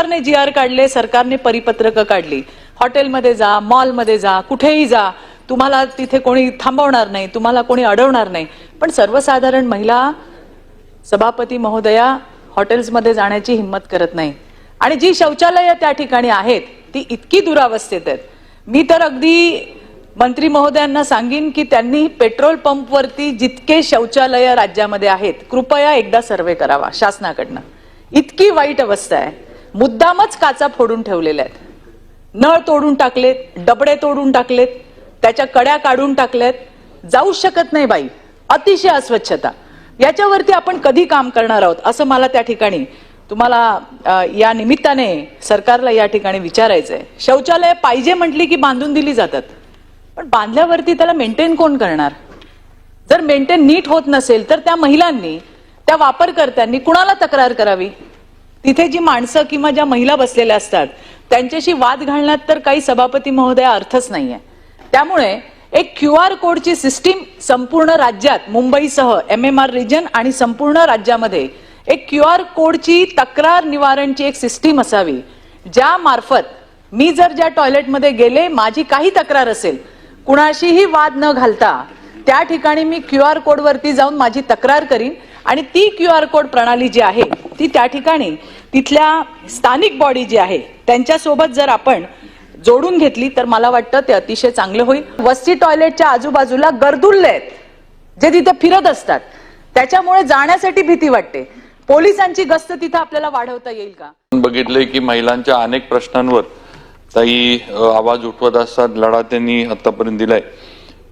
सरकारने जी आर काढले सरकारने परिपत्रकं काढली. हॉटेलमध्ये जा मॉलमध्ये जा कुठेही जा तुम्हाला तिथे कोणी थांबवणार नाही तुम्हाला कोणी अडवणार नाही. पण सर्वसाधारण महिला सभापती महोदया हॉटेल्समध्ये जाण्याची हिंमत करत नाही. आणि जी शौचालयं त्या ठिकाणी आहेत ती इतकी दुरावस्थेत आहेत. मी तर अगदी मंत्री महोदयांना सांगेन की त्यांनी पेट्रोल पंपवरती जितके शौचालय राज्यामध्ये आहेत कृपया एकदा सर्वे करावा शासनाकडनं. इतकी वाईट अवस्था आहे. मुद्दामच काचा फोडून ठेवलेल्या आहेत. नळ तोडून टाकलेत डबडे तोडून टाकलेत त्याच्या कड्या काढून टाकल्यात. जाऊच शकत नाही बाई. अतिशय अस्वच्छता. याच्यावरती आपण कधी काम करणार आहोत असं मला त्या ठिकाणी तुम्हाला या निमित्ताने सरकारला या ठिकाणी विचारायचंय. शौचालय पाहिजे म्हटली की बांधून दिली जातात. पण बांधल्यावरती त्याला मेंटेन कोण करणार? जर मेंटेन नीट होत नसेल तर त्या महिलांनी त्या वापरकर्त्यांनी कुणाला तक्रार करावी? तिथे जी माणसं किंवा ज्या महिला बसलेल्या असतात त्यांच्याशी वाद घालण्यात तर काही सभापती महोदया अर्थच नाहीये. त्यामुळे एक क्यू आर कोडची सिस्टीम संपूर्ण राज्यात मुंबईसह एम एम आर रिजन आणि संपूर्ण राज्यामध्ये एक क्यू आर कोडची तक्रार निवारणची एक सिस्टीम असावी ज्या मार्फत मी जर ज्या टॉयलेटमध्ये गेले माझी काही तक्रार असेल कुणाशीही वाद न घालता त्या ठिकाणी मी क्यू आर कोडवरती जाऊन माझी तक्रार करीन आणि ती क्यू आर कोड प्रणाली जी आहे ती त्या ठिकाणी तिथल्या स्थानिक बॉडी जी आहे त्यांच्यासोबत जर आपण जोडून घेतली तर मला वाटतं ते अतिशय चांगलं होईल. वस्ती टॉयलेटच्या आजूबाजूला गर्दुल्ले आहेत जे तिथे फिरत असतात. त्याच्यामुळे जाण्यासाठी भीती वाटते. पोलिसांची गस्त तिथं आपल्याला वाढवता येईल का? बघितलंय की महिलांच्या अनेक प्रश्नांवर ताई आवाज उठवत असतात लढा त्यांनी आतापर्यंत दिलाय.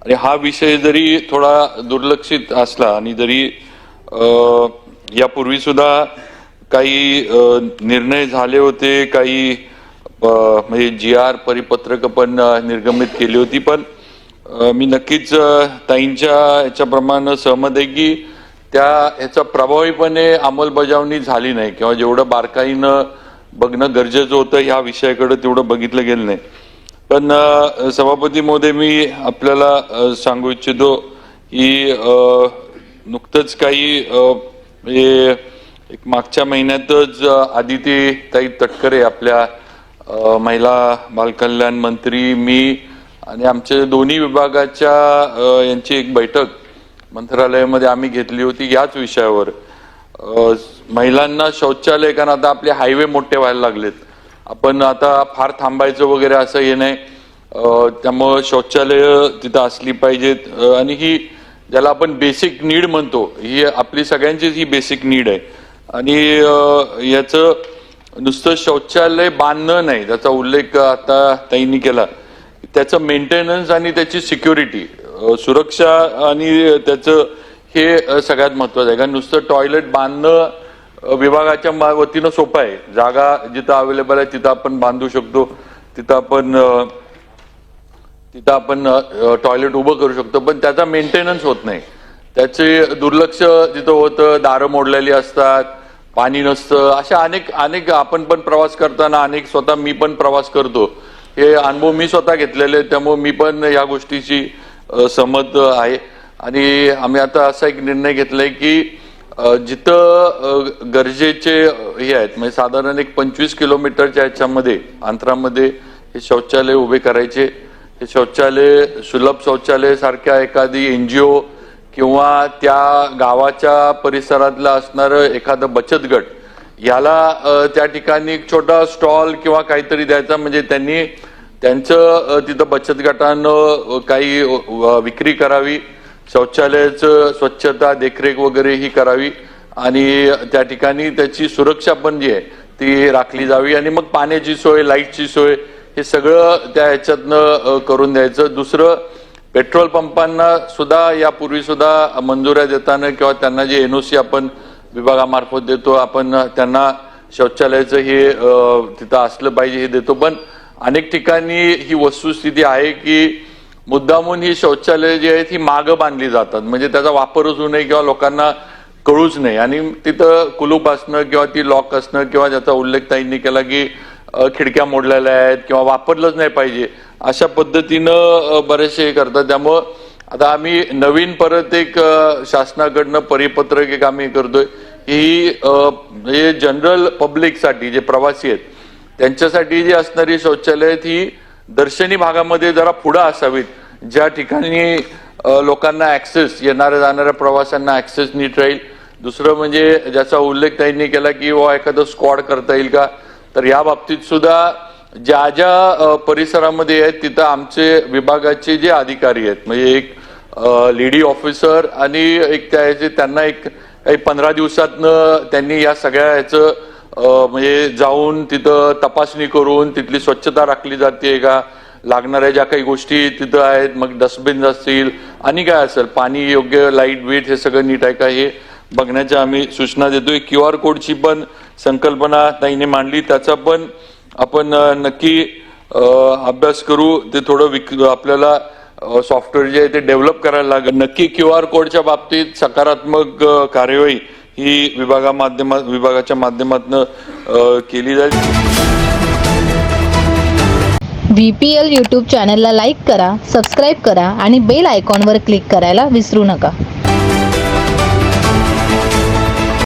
आणि हा विषय जरी थोडा दुर्लक्षित असला आणि जरी यापूर्वी सुद्धा काही निर्णय झाले होते काही म्हणजे जी आर परिपत्रक पण निर्गमित केली होती पण मी नक्कीच ताईंच्या ह्याच्याप्रमाणे सहमत आहे की त्या ह्याचा प्रभावीपणे अंमलबजावणी झाली नाही किंवा जेवढं बारकाईनं बघणं गरजेचं होतं ह्या विषयाकडे तेवढं बघितलं गेलं नाही. पण सभापती महोदय मी आपल्याला सांगू इच्छितो की नुकतंच काही म्हणजे एक मागच्या महिन्यातच आदिती ताई तटकरे आपल्या महिला बालकल्याण मंत्री मी आणि आमच्या दोन्ही विभागाच्या यांची एक बैठक मंत्रालयामध्ये आम्ही घेतली होती याच विषयावर. महिलांना शौचालय कारण आता आपले हायवे मोठे व्हायला लागलेत. आपण आता फार थांबायचं वगैरे असं हे नाही. त्यामुळं शौचालय तिथं असली पाहिजेत. आणि ही ज्याला आपण बेसिक नीड म्हणतो ही आपली सगळ्यांचीच ही बेसिक नीड आहे. आणि याचं नुसतं शौचालय बांधणं नाही त्याचा उल्लेख आता ताईंनी केला. त्याचं मेंटेनन्स आणि त्याची सिक्युरिटी सुरक्षा आणि त्याचं हे सगळ्यात महत्वाचं आहे. कारण नुसतं टॉयलेट बांधणं विभागाच्या वतीनं सोपं आहे. जागा जिथं अवेलेबल आहे तिथं आपण बांधू शकतो. तिथं आपण तिथं आपण टॉयलेट उभं करू शकतो पण त्याचा मेंटेनन्स होत नाही. त्याचे दुर्लक्ष तिथं होतं दारं मोडलेली असतात पाणी नसतं अशा अनेक अनेक आपण पण प्रवास करताना अनेक स्वतः मी पण प्रवास करतो. हे अनुभव मी स्वतः घेतलेले त्यामुळे मी पण या गोष्टीची समज सहमत आहे. आणि आम्ही आता असा एक निर्णय घेतलाय की जिथं गरजेचे हे आहेत म्हणजे साधारण एक पंचवीस किलोमीटरच्या ह्याच्यामध्ये अंतरामध्ये हे शौचालय उभे करायचे. शौचालय सुलभ शौचालय सारख्या एखादी ओ किंवा त्या गावाच्या परिसरातलं असणारं एखादं बचत गट याला त्या ठिकाणी एक छोटा स्टॉल किंवा काहीतरी द्यायचा म्हणजे त्यांनी त्यांचं तिथं बचत गटानं काही विक्री करावी शौचालयाचं स्वच्छता देखरेख वगैरे ही करावी आणि त्या ठिकाणी त्याची सुरक्षा पण जी आहे ती राखली जावी आणि मग पाण्याची सोय लाईटची सोय हे सगळं त्या ह्याच्यातनं करून द्यायचं. दुसरं पेट्रोल पंपांना सुद्धा यापूर्वी सुद्धा मंजुऱ्या देताना किंवा त्यांना जे एनओसी आपण विभागामार्फत देतो आपण त्यांना शौचालयाचं हे तिथं असलं पाहिजे हे देतो. पण अनेक ठिकाणी ही वस्तुस्थिती आहे की मुद्दामून ही शौचालय जी आहेत ही मागं बांधली जातात. म्हणजे त्याचा वापरच होऊ नये किंवा लोकांना कळूच नाही आणि तिथं कुलूप असणं किंवा ती लॉक असणं किंवा ज्याचा उल्लेख ताईंनी केला की खिडक्या मोडलेल्या आहेत किंवा वापरलंच नाही पाहिजे अशा पद्धतीनं बरेचसे हे करतात. त्यामुळं आता आम्ही नवीन परत एक शासनाकडनं परिपत्रक एक आम्ही करतोय ही हे म्हणजे जनरल पब्लिकसाठी जे प्रवासी आहेत त्यांच्यासाठी जी असणारी शौचालय ही दर्शनी भागामध्ये जरा पुढं असावीत. ज्या ठिकाणी लोकांना ऍक्सेस येणाऱ्या जाणाऱ्या प्रवाशांना ऍक्सेस नीट राहील. दुसरं म्हणजे ज्याचा उल्लेख त्यांनी केला की वा एखादं स्क्वॉड करता येईल का? तर या बाबतीत सुद्धा ज्या ज्या परिसरामध्ये आहेत तिथं आमचे विभागाचे जे अधिकारी आहेत म्हणजे एक लेडी ऑफिसर आणि एक त्या ह्याचे त्यांना एक काही पंधरा दिवसातनं त्यांनी या सगळ्या ह्याचं म्हणजे जाऊन तिथं तपासणी करून तिथली स्वच्छता राखली जाते का? लागणाऱ्या ज्या काही गोष्टी तिथं आहेत मग डस्टबिन असतील आणि काय असेल पाणी योग्य लाइट वेट हे सगळं नीट आहे का? हे बघण्याच्या आम्ही सूचना देतोय. क्यू आर कोडची पण संकल्पना ताईने मांडली. त्याचा पण आपण नक्की अभ्यास करू. ते थोडं विक आपल्याला सॉफ्टवेअर जे आहे ते डेव्हलप करायला लागेल. नक्की क्यू आर कोडच्या बाबतीत सकारात्मक कार्यवाही ही विभागा माध्यमा विभागाच्या माध्यमातून केली जाईल. व्ही पी एल यूट्यूब चॅनलला लाईक करा सबस्क्राईब करा आणि बेल आयकॉनवर क्लिक करायला विसरू नका.